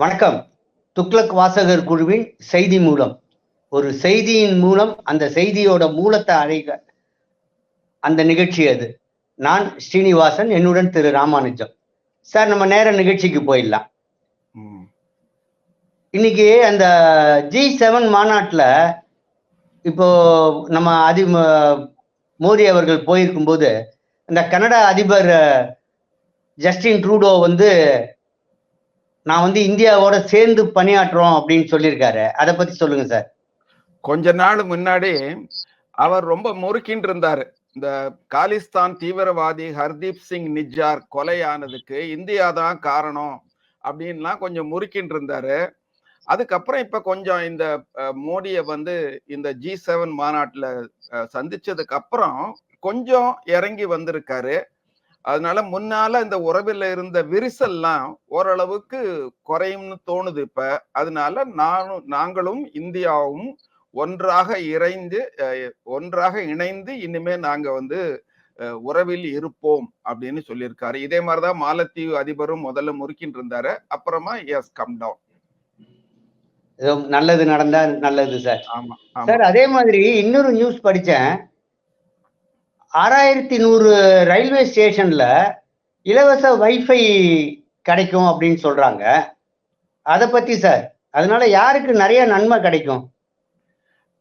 வணக்கம். துக்ளக் வாசகர் குழுவின் செய்தி மூலம். ஒரு செய்தியின் மூலம் அந்த செய்தியோட மூலத்தை அழைக்க அந்த நிகழ்ச்சி அது. நான் ஸ்ரீனிவாசன் என்னுடன் திரு ராமானுஜம். சார் நம்ம நேர நிகழ்ச்சிக்கு போயிடலாம். இன்னைக்கு அந்த ஜி செவன் மாநாட்டில் இப்போ நம்ம அதி மோடி அவர்கள் போயிருக்கும்போது இந்த கனடா அதிபர் ஜஸ்டின் ட்ரூடோ வந்து நான் வந்து இந்தியாவோட சேர்ந்து பணியாற்றுறோம் அப்படின்னு சொல்லியிருக்காரு. அதை பத்தி சொல்லுங்க சார். கொஞ்ச நாள் முன்னாடி அவர் ரொம்ப முறுக்கின்னு இருந்தாரு. இந்த காலிஸ்தான் தீவிரவாதி ஹர்தீப் சிங் நிஜார் கொலையானதுக்கு இந்தியா தான் காரணம் அப்படின்லாம் கொஞ்சம் முறுக்கின்னு இருந்தாரு. அதுக்கப்புறம் இப்ப கொஞ்சம் இந்த மோடியை வந்து இந்த ஜி செவன் மாநாட்டுல சந்திச்சதுக்கு அப்புறம் கொஞ்சம் இறங்கி வந்திருக்காரு. அதனால முன்னால இந்த உறவில் இருந்த விரிசல்லாம் ஓரளவுக்கு குறையும்னு தோணுது இப்ப. அதனால நானும் நாங்களும் இந்தியாவும் ஒன்றாக இறைந்து ஒன்றாக இணைந்து இனிமே நாங்க வந்து உறவில் இருப்போம் அப்படின்னு சொல்லியிருக்காரு. இதே மாதிரிதான் மாலத்தீவு அதிபரும் முதல்ல முறுக்கின்னு இருந்தாரு. அப்புறமா எஸ் கம் டவுன் நல்லது நடந்தா நல்லது சார். சார் அதே மாதிரி இன்னொரு நியூஸ் படிச்சேன். ஆறாயிரத்தி நூறு ரயில்வே ஸ்டேஷன்ல இலவச வைஃபை கிடைக்கும் அப்படின்னு சொல்றாங்க. அதை பத்தி சார் அதனால யாருக்கு நிறைய நன்மை கிடைக்கும்?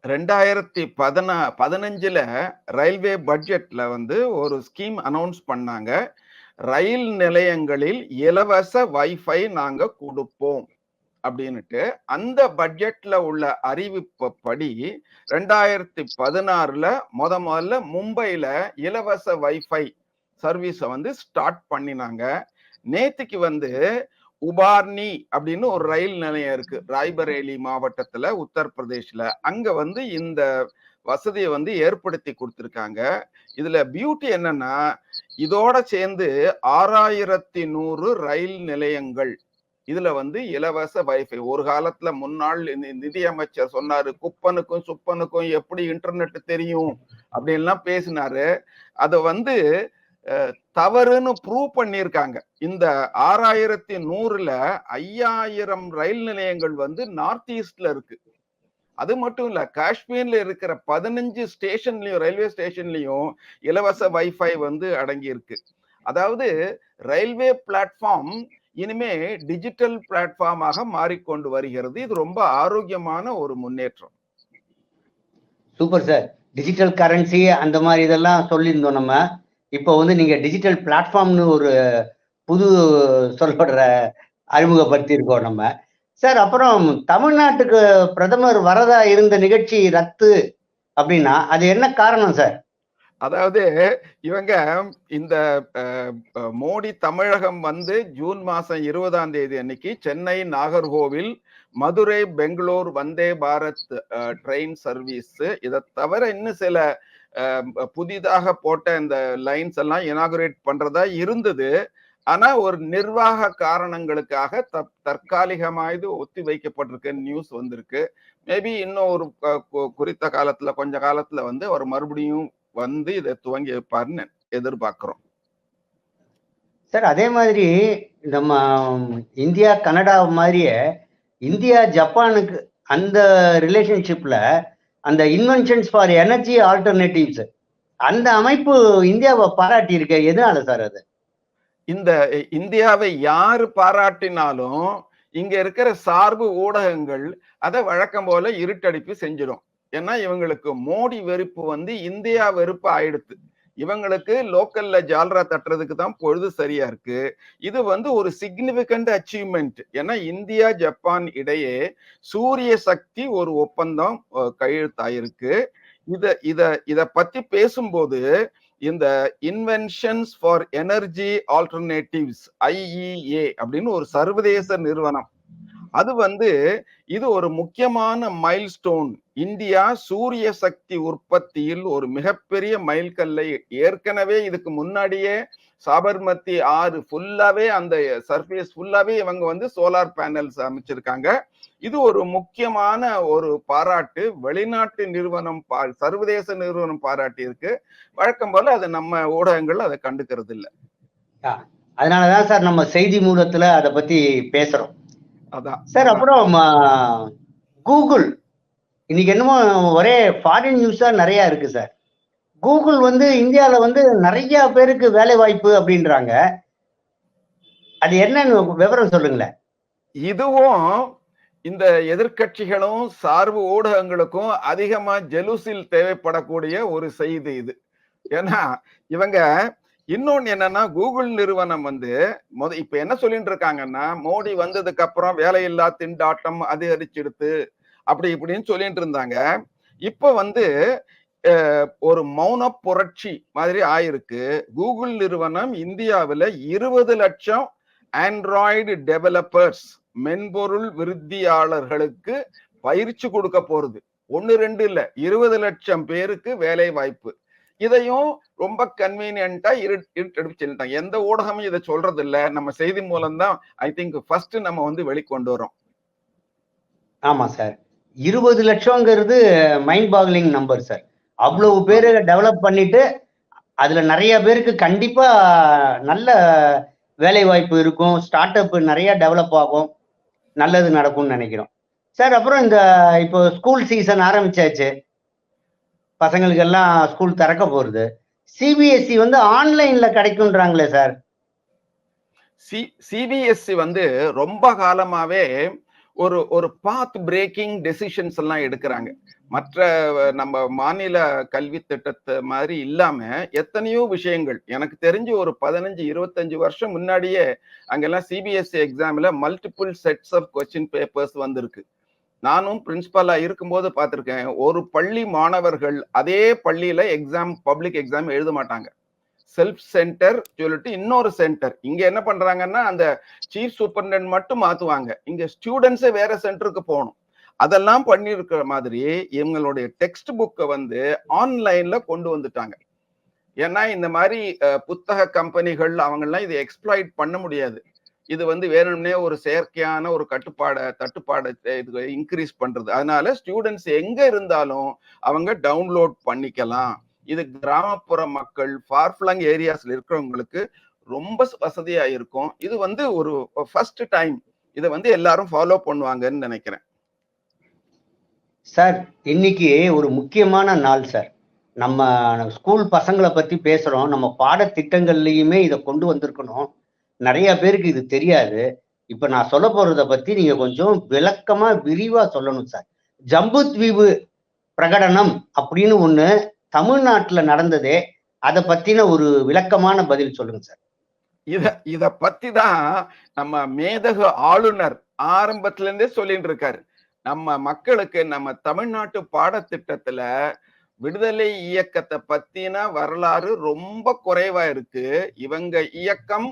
ரெண்டாயிரத்தி பதினா பதினஞ்சுல ரயில்வே பட்ஜெட்ல வந்து ஒரு ஸ்கீம் அனௌன்ஸ் பண்ணாங்க. ரயில் நிலையங்களில் இலவச வைஃபை நாங்க கொடுப்போம். அப்படின்னுட்டு அந்த பட்ஜெட்ல உள்ள அறிவிப்பப்படி ரெண்டாயிரத்தி பதினாறுல முத முதல்ல மும்பையில இலவச வைஃபை சர்வீஸை வந்து ஸ்டார்ட் பண்ணினாங்க. நேத்துக்கு வந்து உபார்னி அப்படின்னு ஒரு ரயில் நிலையம் இருக்கு. ராய்பரேலி மாவட்டத்துல உத்தரப்பிரதேஷ்ல. அங்க வந்து இந்த வசதியை வந்து ஏற்படுத்தி கொடுத்துருக்காங்க. இதுல பியூட்டி என்னன்னா இதோட சேர்ந்து ஆறாயிரத்தி நூறு ரயில் நிலையங்கள் இதுல வந்து இலவச வைஃபை ஒரு காலத்துல முன்னாள் நி- நிதியமைச்சர் சொன்னாரு குப்பனுக்கும் சுப்பனுக்கும் எப்படி இன்டர்நெட் தெரியும்? அப்படின்லாம் பேசினாரு. அதை வந்து தவறுன்னு ப்ரூவ் பண்ணியிருக்காங்க. இந்த ஆறாயிரத்தி நூறுல ஐயாயிரம் ரயில் நிலையங்கள் வந்து நார்த் ஈஸ்ட்ல இருக்கு. அது மட்டும் இல்ல காஷ்மீர்ல இருக்கிற பதினஞ்சு ஸ்டேஷன்லயும் ரயில்வே ஸ்டேஷன்லயும் இலவச வைஃபை வந்து அடங்கி இருக்கு அதாவது ரயில்வே பிளாட்ஃபார்ம் இனிமே டிஜிட்டல் பிளாட்ஃபார்மாக மாறிக்கொண்டு வருகிறது. இது ரொம்ப ஆரோக்கியமான ஒரு முன்னேற்றம். Super sir. டிஜிட்டல் கரன்சி அந்த மாதிரி இதெல்லாம் சொல்லியிருந்தோம் நம்ம. இப்போ வந்து நீங்க டிஜிட்டல் பிளாட்ஃபார்ம்னு ஒரு புது சொல்லோட அறிமுகப்படுத்தியிருக்கோம் நம்ம. சார் அப்புறம் தமிழ்நாட்டுக்கு பிரதமர் வரதா இருந்த நிகழ்ச்சி ரத்து அப்படின்னா அது என்ன காரணம் சார்? அதாவது இவங்க இந்த மோடி தமிழகம் வந்து ஜூன் மாசம் இருபதாம் தேதி அன்னைக்கு சென்னை நாகர்கோவில் மதுரை பெங்களூர் வந்தே பாரத் ட்ரெயின் சர்வீஸ். இதை தவிர இன்னும் சில புதிதாக போட்ட இந்த லைன்ஸ் எல்லாம் இனாகுரேட் பண்றதா இருந்தது. ஆனா ஒரு நிர்வாக காரணங்களுக்காக த- தற்காலிகமாக இது ஒத்தி வைக்கப்பட்டிருக்கு நியூஸ் வந்திருக்கு. மேபி இன்னும் ஒரு குறித்த காலத்துல கொஞ்ச காலத்துல வந்து அவர் மறுபடியும் வந்து இதை துவங்கி வைப்பாருன்னு எதிர்பார்க்கிறோம். சார் அதே மாதிரி நம்ம இந்தியா கனடா மாதிரியே இந்தியா ஜப்பானுக்கு அந்த ரிலேஷன்ஷிப்ல அந்த இன்வென்ஷன்ஸ் ஃபார் எனர்ஜி ஆல்டர்னேட்டிவ்ஸ் அந்த அமைப்பு இந்தியாவை பாராட்டி இருக்க எதனால சார் அது? இந்த இந்தியாவை யாரு பாராட்டினாலும் இங்க இருக்கிற சார்பு ஊடகங்கள் அதை வழக்கம் போல இருட்டடிப்பு செஞ்சிடும். ஏன்னா இவங்களுக்கு மோடி வெறுப்பு வந்து இந்தியா வெறுப்பு ஆயிடுத்து. இவங்களுக்கு லோக்கல்ல ஜால்ரா தட்டுறதுக்கு தான் பொழுது சரியா இருக்கு. இது வந்து ஒரு சிக்னிபிகண்ட் அச்சீவ்மெண்ட் ஏன்னா இந்தியா ஜப்பான் இடையே சூரிய சக்தி ஒரு ஒப்பந்தம் கையெழுத்தாயிருக்கு. இத இத இத பத்தி பேசும்போது இந்த inventions for energy alternatives IEA அப்படின்னு ஒரு சர்வதேச நிறுவனம் அது வந்து இது ஒரு முக்கியமான மைல்ஸ்டோன் இந்தியா சூரிய சக்தி உற்பத்தியில் ஒரு மிகப்பெரிய மைல்கல்லை ஏற்கனவே இதுக்கு முன்னாடியே சாபர்மதி ஆறு ஃபுல்லாவே அந்த சர்ஃபேஸ் ஃபுல்லாவே இவங்க வந்து சோலார் பேனல்ஸ் அமைச்சிருக்காங்க. இது ஒரு முக்கியமான ஒரு பாராட்டு. வெளிநாட்டு நிறுவனம் பா சர்வதேச நிறுவனம் பாராட்டி இருக்கு வழக்கம் போல அது நம்ம ஊடகங்கள் அதை கண்டுக்கிறது இல்லை அதனாலதான் சார் நம்ம செய்தி மூலத்துல அதை பத்தி பேசுறோம். அதான். சார் அப்புறம் கூகுள் இன்னைக்கு என்னமோ ஒரே ஃபாரின் நியூஸா நிறைய இருக்கு சார் கூகுள் வந்து இந்தியால வந்து நிறைய பேருக்கு வேலை வாய்ப்பு அப்படின்றாங்க. அது என்னன்னு விவரம் சொல்லுங்களேன். இதுவும் இந்த எதிர்க்கட்சிகளும் சார்பு ஊடகங்களுக்கும் அதிகமா ஜெலுசில் தேவைப்படக்கூடிய ஒரு செய்தி இது. ஏன்னா இவங்க இன்னொன்னு என்னன்னா கூகுள் நிறுவனம் வந்து முத இப்ப என்ன சொல்லிட்டு இருக்காங்கன்னா மோடி வந்ததுக்கு அப்புறம் வேலையில்லா திண்டாட்டம் அதிகரிச்சிடுத்து அப்படி இப்படின்னு சொல்லிட்டு இருந்தாங்க. இப்ப வந்து ஒரு மௌன புரட்சி மாதிரி ஆயிருக்கு. கூகுள் நிறுவனம் இந்தியாவில் இருபது லட்சம் ஆண்ட்ராய்டு டெவலப்பர்ஸ் மென்பொருள் விருத்தியாளர்களுக்கு பயிற்சி கொடுக்க போறது. ஒன்னு ரெண்டு இல்ல இருபது லட்சம் பேருக்கு வேலை வாய்ப்பு இதையும் ரொம்ப கன்வீனியன்ட்டா இருட்டெடுப்பு சொல்லிட்டாங்க. எந்த ஊடகமும் இதை சொல்றது இல்ல நம்ம செய்தி மூலம் தான் ஐ திங்க் ஃபர்ஸ்ட் நம்ம வந்து வெளிக்கொண்டு வரோம் ஆமா சார் இருபது லட்சங்கிறது மைண்ட் பாக்லிங் நம்பர் சார் அவ்வளவு பேர் டெவலப் பண்ணிட்டு அதுல நிறைய பேருக்கு கண்டிப்பா நல்ல வேலை வாய்ப்பு இருக்கும். ஸ்டார்ட் அப் நிறைய டெவலப் ஆகும். நல்லது நடக்கும்னு நினைக்கிறோம். சார் அப்புறம் இந்த இப்போ ஸ்கூல் சீசன் ஆரம்பிச்சாச்சு. பசங்களுக்கு எல்லாம் ஸ்கூல் திறக்க போறது. சிபிஎஸ்சி வந்து ஆன்லைன்ல கிடைக்கும்ன்றாங்களே சார் சி சிபிஎஸ்சி வந்து ரொம்ப காலமாவே ஒரு ஒரு பாத் பிரேக்கிங் டெசிஷன்ஸ் எல்லாம் எடுக்கிறாங்க. மற்ற நம்ம மாநில கல்வி திட்டத்தை மாதிரி இல்லாம எத்தனையோ விஷயங்கள். எனக்கு தெரிஞ்சு ஒரு பதினஞ்சு இருபத்தஞ்சு வருஷம் முன்னாடியே அங்கெல்லாம் சிபிஎஸ்சி எக்ஸாம்ல multiple sets of question papers வந்திருக்கு. நானும் பிரின்சிபலா இருக்கும்போது பார்த்துருக்கேன் ஒரு பள்ளி மாணவர்கள் அதே பள்ளியில எக்ஸாம் பப்ளிக் எக்ஸாம் எழுத மாட்டாங்க. செல்ஃப் சென்டர் சொல்லிட்டு இன்னொரு சென்டர் இங்க என்ன பண்றாங்கன்னா அந்த சீஃப் சூப்பர்டென்ட் மட்டும் மாத்துவாங்க. இங்க ஸ்டூடெண்ட்ஸே வேற சென்டருக்கு போகணும். அதெல்லாம் பண்ணியிருக்கிற மாதிரி இவங்களுடைய டெக்ஸ்ட் புக்கை வந்து ஆன்லைன்ல கொண்டு வந்துட்டாங்க. ஏன்னா இந்த மாதிரி புத்தக கம்பெனிகள் அவங்கெல்லாம் இதை எக்ஸ்ப்ளாய்ட் பண்ண முடியாது. இது வந்து வேணும்னே ஒரு செயற்கையான ஒரு கட்டுப்பாடை தட்டுப்பாடை இது இன்க்ரீஸ் பண்றது. அதனால ஸ்டூடெண்ட்ஸ் எங்க இருந்தாலும் அவங்க டவுன்லோட் பண்ணிக்கலாம். இது கிராமப்புற மக்கள் ஃபார்ஃப்ளங் ஏரியாஸ்ல இருக்கிறவங்களுக்கு ரொம்ப வசதியா இருக்கும். இது வந்து ஒரு ஃபர்ஸ்ட் டைம் இதை வந்து எல்லாரும் ஃபாலோ பண்ணுவாங்கன்னு நினைக்கிறேன். சார் இன்னைக்கு ஒரு முக்கியமான நாள் சார் நம்ம ஸ்கூல் பசங்களை பத்தி பேசுறோம். நம்ம பாடத்திட்டங்கள்லயுமே இதை கொண்டு வந்திருக்கணும். நிறைய பேருக்கு இது தெரியாது. இப்ப நான் சொல்ல போறத பத்தி நீங்க கொஞ்சம் விளக்கமா விரிவா சொல்லணும் சார். ஜம்பு தீவு பிரகடனம் அப்படின்னு ஒண்ணு தமிழ்நாட்டுல நடந்ததே அதை பத்தின ஒரு விளக்கமான பதில் சொல்லுங்க சார். இத இத பத்தி தான் நம்ம மேதகு ஆளுநர் ஆரம்பத்துல இருந்தே சொல்லிட்டு இருக்காரு. நம்ம மக்களுக்கு நம்ம தமிழ்நாட்டு பாடத்திட்டத்துல விடுதலை இயக்கத்தை பத்தின வரலாறு ரொம்ப குறைவா இருக்கு. இவங்க இயக்கம்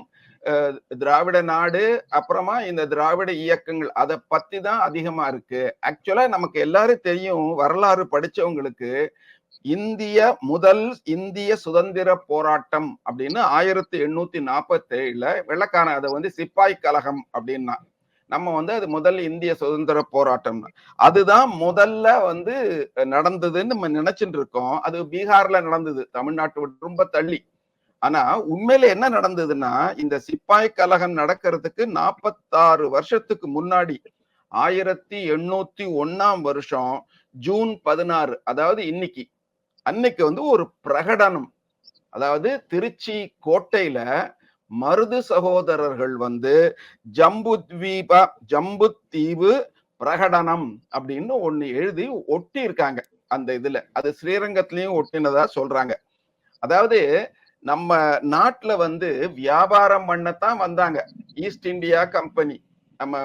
திராவிட நாடு அப்புறமா இந்த திராவிட இயக்கங்கள் அதை பத்தி தான் அதிகமா இருக்கு. ஆக்சுவலா நமக்கு எல்லாரும் தெரியும் வரலாறு படிச்சவங்களுக்கு இந்திய முதல் இந்திய சுதந்திர போராட்டம் அப்படின்னு ஆயிரத்தி எண்ணூத்தி நாற்பத்தி ஏழுல வெள்ளக்கான அதை வந்து சிப்பாய் கழகம் அப்படின்னா நம்ம வந்து அது முதல் இந்திய சுதந்திர போராட்டம். அதுதான் முதல்ல வந்து நடந்ததுன்னு நம்ம நினைச்சிட்டு இருக்கோம் அது பீகார்ல நடந்தது. தமிழ்நாட்டு ரொம்ப தள்ளி. ஆனா உண்மையில என்ன நடந்ததுன்னா இந்த சிப்பாய் கழகம் நடக்கிறதுக்கு நாற்பத்தாறு வருஷத்துக்கு முன்னாடி ஆயிரத்தி எண்ணூத்தி ஒன்னாம் வருஷம் ஜூன் பதினாறு அதாவது இன்னைக்கு அன்னைக்கு வந்து ஒரு பிரகடனம். அதாவது திருச்சி கோட்டையில மருது சகோதரர்கள் வந்து ஜம்புத்வீபா ஜம்புத்தீவு பிரகடனம் அப்படின்னு ஒண்ணு எழுதி ஒட்டி இருக்காங்க அந்த இதுல. அது ஸ்ரீரங்கத்திலயும் ஒட்டினதா சொல்றாங்க. அதாவது நம்ம நாட்டுல வந்து வியாபாரம் பண்ணத்தான் வந்தாங்க. ஈஸ்ட் இந்தியா கம்பெனி நம்ம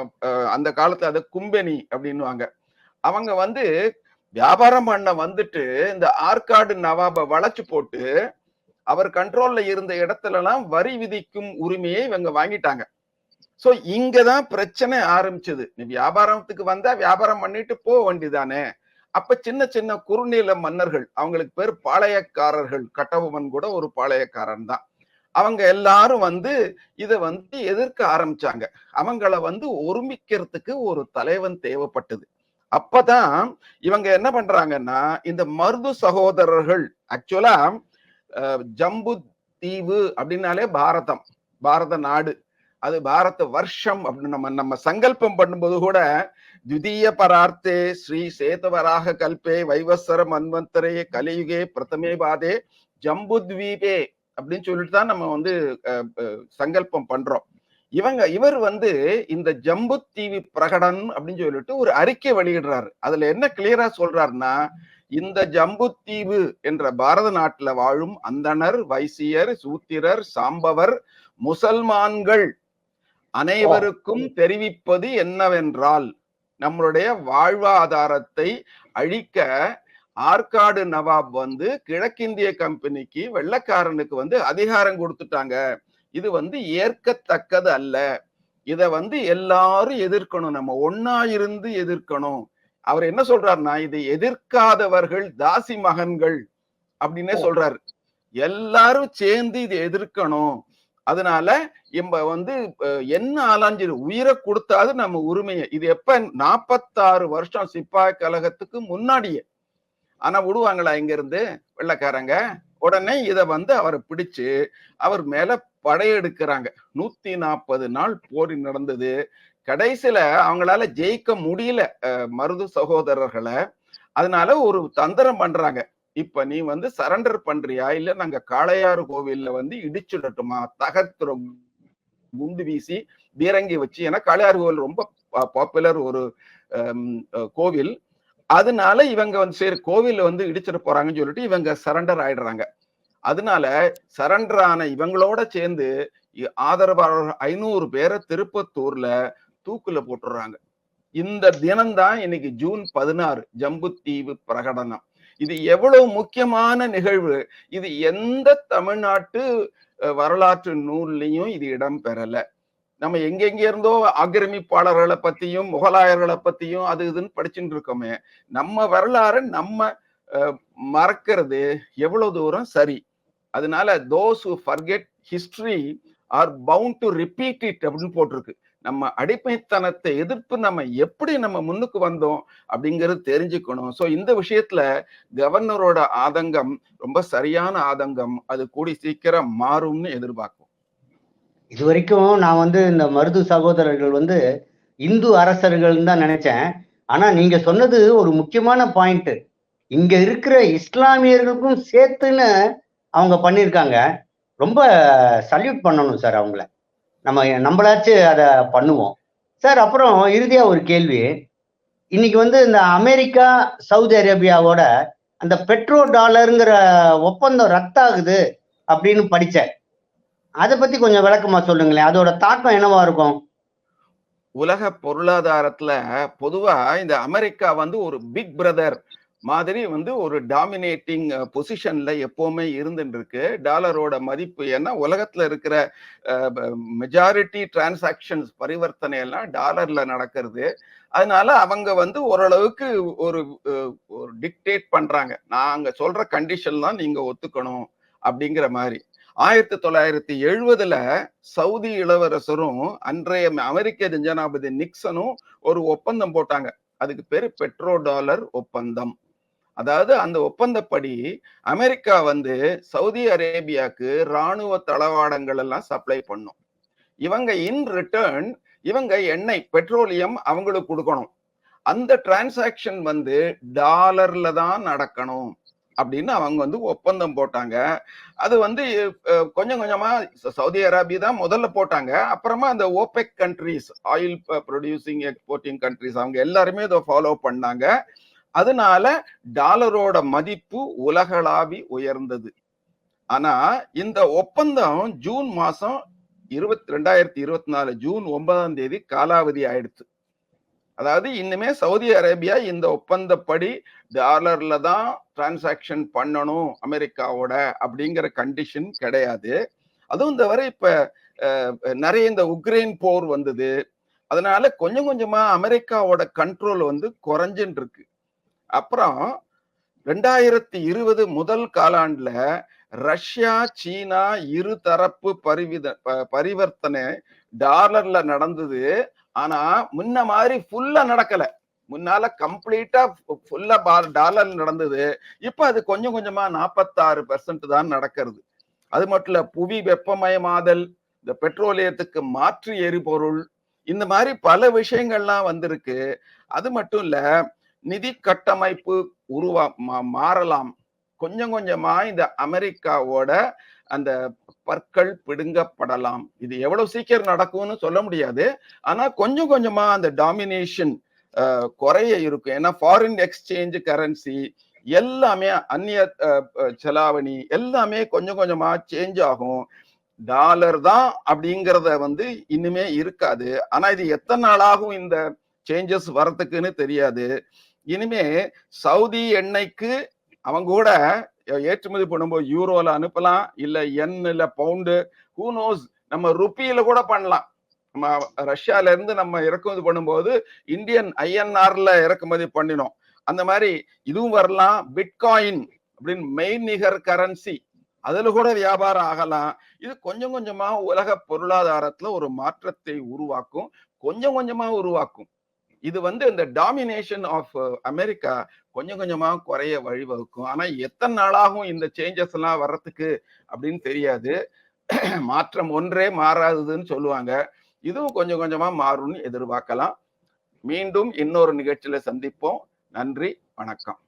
அந்த காலத்துல அது கும்பெனி அப்படின்னுவாங்க. அவங்க வந்து வியாபாரம் பண்ண வந்துட்டு இந்த ஆற்காடு நவாபை வளைச்சு போட்டு அவர் கண்ட்ரோல்ல இருந்த இடத்துல எல்லாம் வரி விதிக்கும் உரிமையை இவங்க வாங்கிட்டாங்க. சோ இங்கதான் பிரச்சனை ஆரம்பிச்சது. நீ வியாபாரத்துக்கு வந்தா வியாபாரம் பண்ணிட்டு போக வேண்டியதானே அப்ப சின்ன சின்ன குறுநில மன்னர்கள் அவங்களுக்கு பேர் பாளையக்காரர்கள் கட்டபொம்மன் கூட ஒரு பாளையக்காரன் தான். அவங்க எல்லாரும் வந்து இதை வந்து எதிர்க்க ஆரம்பிச்சாங்க. அவங்கள வந்து ஒருமிக்கிறதுக்கு ஒரு தலைவன் தேவைப்பட்டது. அப்பதான் இவங்க என்ன பண்றாங்கன்னா இந்த மருது சகோதரர்கள் ஆக்சுவலா ஜம்பு தீவு அப்படின்னாலே பாரதம் பாரத நாடு. அது பாரத வருஷம் அப்படின்னு நம்ம நம்ம சங்கல்பம் பண்ணும்போது கூட திவிதீய பரார்த்தே ஸ்ரீ சேதவராக கல்பே வைவஸ்வர மன்வந்தரே கலியுகே பிரதமே பாதே ஜம்புத்வீபே அப்படின்னு சொல்லிட்டு தான் நம்ம வந்து சங்கல்பம் பண்றோம். இவங்க இவர் வந்து இந்த ஜம்பு தீவி பிரகடன் அப்படின்னு சொல்லிட்டு ஒரு அறிக்கை வெளியிடுறாரு. அதுல என்ன கிளியரா சொல்றாருன்னா இந்த ஜம்புத்தீவு என்ற பாரத நாட்டுல வாழும் அந்தணர் வைசியர் சூத்திரர் சாம்பவர் முசல்மான்கள் அனைவருக்கும் தெரிவிப்பது என்னவென்றால் நம்மளுடைய வாழ்வாதாரத்தை அழிக்க ஆற்காடு நவாப் வந்து கிழக்கிந்திய கம்பெனிக்கு வெள்ளக்காரனுக்கு வந்து அதிகாரம் கொடுத்துட்டாங்க. இது வந்து ஏற்கத்தக்கது அல்ல. இத வந்து எல்லாரும் எதிர்க்கணும். நம்ம ஒன்னா இருந்து எதிர்க்கணும். அவர் என்ன சொல்றாருன்னா இதை எதிர்க்காதவர்கள் தாசி மகன்கள் அப்படின்னே. சொல்றாரு. எல்லாரும் சேர்ந்து இதை எதிர்க்கணும். அதனால இம்ப வந்து என்ன ஆலாஞ்சிரு உயிரை கொடுத்தாது நம்ம உரிமையை. இது எப்ப? நாப்பத்தாறு வருஷம் சிப்பாய் கழகத்துக்கு முன்னாடியே. ஆனா விடுவாங்களா இங்க இருந்து வெள்ளக்காரங்க? உடனே இத வந்து அவரை பிடிச்சு அவர் மேல படையெடுக்கிறாங்க. நூத்தி நாற்பது நாள் போர் நடந்தது. கடைசியில அவங்களால ஜெயிக்க முடியல அஹ், மருது சகோதரர்களை. அதனால ஒரு தந்திரம் பண்றாங்க. இப்ப நீ வந்து சரண்டர் பண்றியா? இல்ல நாங்க காளையாறு கோவில்ல வந்து இடிச்சுடட்டுமா? தகர்த்துறோம். குண்டு வீசி பீரங்கி வச்சு. ஏன்னா காளையாறு கோவில் ரொம்ப பாப்புலர் ஒரு கோவில். அதனால இவங்க வந்து சரி கோவில்ல வந்து இடிச்சிட போறாங்கன்னு சொல்லிட்டு இவங்க சரண்டர் ஆயிடுறாங்க. அதனால சரண்டர் ஆன இவங்களோட சேர்ந்து ஆதரவாளர் ஐநூறு பேரை திருப்பத்தூர்ல தூக்குல போட்டுடுறாங்க இந்த தினம்தான் இன்னைக்கு ஜூன் பதினாறு ஜம்புத்தீவு பிரகடனம். இது எவ்வளவு முக்கியமான நிகழ்வு. இது எந்த தமிழ்நாட்டு வரலாற்று நூல்லையும் இது இடம் பெறல நம்ம எங்கெங்க இருந்தோ ஆக்கிரமிப்பாளர்களை பத்தியும் முகலாயர்களை பத்தியும் அது இதுன்னு படிச்சுட்டு இருக்கோமே. நம்ம வரலாறு நம்ம மறக்கிறது எவ்வளவு தூரம் சரி. அதனால those who forget history are bound to repeat it அப்படின்னு போட்டிருக்கு. நம்ம அடிமைத்தனத்தை எதிர்ப்பு நம்ம எப்படி நம்ம முன்னுக்கு வந்தோம் அப்படிங்கிறது தெரிஞ்சுக்கணும். ஸோ இந்த விஷயத்துல கவர்னரோட ஆதங்கம் ரொம்ப சரியான ஆதங்கம். அது கூடி சீக்கிரம் மாறும்னு எதிர்பார்க்கும். இது வரைக்கும் நான் வந்து இந்த மருது சகோதரர்கள் வந்து இந்து அரசர்கள்னு தான் நினைச்சேன். ஆனா நீங்க சொன்னது ஒரு முக்கியமான பாயிண்ட் இங்க இருக்கிற இஸ்லாமியர்களுக்கும் சேர்த்துன்னு அவங்க பண்ணியிருக்காங்க. ரொம்ப சல்யூட் பண்ணணும் சார் அவங்கள. நம்ம நம்மளாச்சும் அதை பண்ணுவோம். சார் அப்புறம் இறுதியாக ஒரு கேள்வி. இன்னைக்கு வந்து இந்த அமெரிக்கா சவுதி அரேபியாவோட அந்த பெட்ரோ டாலருங்கிற ஒப்பந்தம் ரத்தாகுது அப்படின்னு படித்தேன் அதை பத்தி கொஞ்சம் விளக்கமா சொல்லுங்களேன். அதோட தாக்கம் என்னவா இருக்கும்? உலக பொருளாதாரத்துல பொதுவா இந்த அமெரிக்கா வந்து ஒரு பிக் பிரதர் மாதிரி வந்து ஒரு டாமினேட்டிங் பொசிஷன்ல எப்பவுமே இருந்துருக்கு டாலரோட மதிப்பு ஏன்னா உலகத்துல இருக்கிற மெஜாரிட்டி டிரான்சாக்ஷன்ஸ் பரிவர்த்தனை எல்லாம் டாலர்ல நடக்கிறது. அதனால அவங்க வந்து ஓரளவுக்கு ஒரு ஒரு டிக்டேட் பண்றாங்க. நாங்க சொல்ற கண்டிஷன் தான் நீங்க ஒத்துக்கணும் அப்படிங்கிற மாதிரி. ஆயிரத்தி தொள்ளாயிரத்தி எழுபதுல சவுதி இளவரசரும் அன்றைய அமெரிக்க ஜனாபதி நிக்சனும் ஒரு ஒப்பந்தம் போட்டாங்க. அதுக்கு பேரு பெட்ரோ டாலர் ஒப்பந்தம். அதாவது அந்த ஒப்பந்தப்படி அமெரிக்கா வந்து சவுதி அரேபியாவுக்கு ராணுவ தளவாடங்கள் எல்லாம் சப்ளை பண்ணும். இவங்க இன் ரிட்டர்ன் இவங்க எண்ணெய் பெட்ரோலியம் அவங்களுக்கு கொடுக்கணும். அந்த டிரான்சாக்ஷன் வந்து டாலர்ல தான் நடக்கணும் அப்படின்னு அவங்க வந்து ஒப்பந்தம் போட்டாங்க. அது வந்து கொஞ்சம் கொஞ்சமா ச- சவுதி அரேபியா தான் முதல்ல போட்டாங்க. அப்புறமா அந்த OPEC countries oil producing exporting countries அவங்க எல்லாருமே இதை ஃபாலோ பண்ணாங்க. அதனால டாலரோட மதிப்பு உலகளாவி உயர்ந்தது. ஆனா இந்த ஒப்பந்தம் ஜூன் மாசம் இருபத்தி ரெண்டாயிரத்தி இருபத்தி நாலு ஜூன் ஒன்பதாம் தேதி காலாவதி ஆயிடுச்சு. அதாவது இன்னுமே சவுதி அரேபியா இந்த ஒப்பந்தப்படி டாலர்ல தான் டிரான்சாக்ஷன் பண்ணணும் அமெரிக்காவோட அப்படிங்கிற கண்டிஷன் கிடையாது. அதுவும் தவிர இப்ப நிறைய இந்த உக்ரைன் போர் வந்தது. அதனால கொஞ்சம் கொஞ்சமா அமெரிக்காவோட கண்ட்ரோல் வந்து குறைஞ்சுட்டு இருக்கு அப்புறம் ரெண்டாயிரத்தி இருபது முதல் காலாண்டுல ரஷ்யா சீனா இரு தரப்பு பரிவித ப- பரிவர்த்தனை டாலர்ல நடந்தது. ஆனா முன்ன மாதிரி ஃபுல்லா நடக்கல. முன்னால கம்ப்ளீட்டா ஃபுல்லா டாலர் நடந்தது. இப்ப அது கொஞ்சம் கொஞ்சமா நாற்பத்தாறு பெர்சன்ட் தான் நடக்கிறது. அது மட்டும் இல்ல புவி வெப்பமயமாதல் இந்த பெட்ரோலியத்துக்கு மாற்று எரிபொருள் இந்த மாதிரி பல விஷயங்கள்லாம் வந்திருக்கு. அது மட்டும் இல்ல நிதி கட்டமைப்பு உருவா மா- மாறலாம். கொஞ்சம் கொஞ்சமா இந்த அமெரிக்காவோட அந்த பற்கள் பிடுங்கப்படலாம். இது எவ்வளவு சீக்கிரம் நடக்கும்னு சொல்ல முடியாது. ஆனா கொஞ்சம் கொஞ்சமா அந்த டாமினேஷன் குறைய இருக்கும். ஏன்னா ஃபாரின் எக்ஸ்சேஞ்ச் கரன்சி எல்லாமே அந்நிய அஹ், செலாவணி எல்லாமே கொஞ்சம் கொஞ்சமா சேஞ்ச் ஆகும். டாலர் தான் அப்படிங்கிறத வந்து இன்னுமே இருக்காது. ஆனா இது எத்தனை நாளாகும் இந்த சேஞ்சஸ் வரத்துக்குன்னு தெரியாது. இனிமே சவுதி எண்ணெய்க்கு அவங்க கூட ஏற்றுமதி பண்ணும்போது யூரோல அனுப்பலாம் இல்ல என் இல்ல பவுண்டு ஹூ நோஸ் நம்ம ருப்பியில கூட பண்ணலாம். நம்ம ரஷ்யால இருந்து நம்ம இறக்குமதி பண்ணும்போது இந்தியன் ஐஎன்ஆர்ல இறக்குமதி பண்ணினோம். அந்த மாதிரி இதுவும் வரலாம். பிட்காயின் அப்படின்னு மெய்நிகர் கரன்சி அதுல கூட வியாபாரம் ஆகலாம். இது கொஞ்சம் கொஞ்சமா உலக பொருளாதாரத்துல ஒரு மாற்றத்தை உருவாக்கும். கொஞ்சம் கொஞ்சமா உருவாக்கும். இது வந்து இந்த டாமினேஷன் ஆஃப் அமெரிக்கா கொஞ்சம் கொஞ்சமா குறைய வழிவகுக்கும். ஆனா எத்தனை நாளாகும் இந்த சேஞ்சஸ் எல்லாம் வர்றதுக்கு அப்படின்னு தெரியாது. மாற்றம் ஒன்றே மாறாததுன்னு சொல்லுவாங்க. இதுவும் கொஞ்சம் கொஞ்சமா மாறும்னு எதிர்பார்க்கலாம். மீண்டும் இன்னொரு நிகழ்ச்சியில சந்திப்போம். நன்றி வணக்கம்.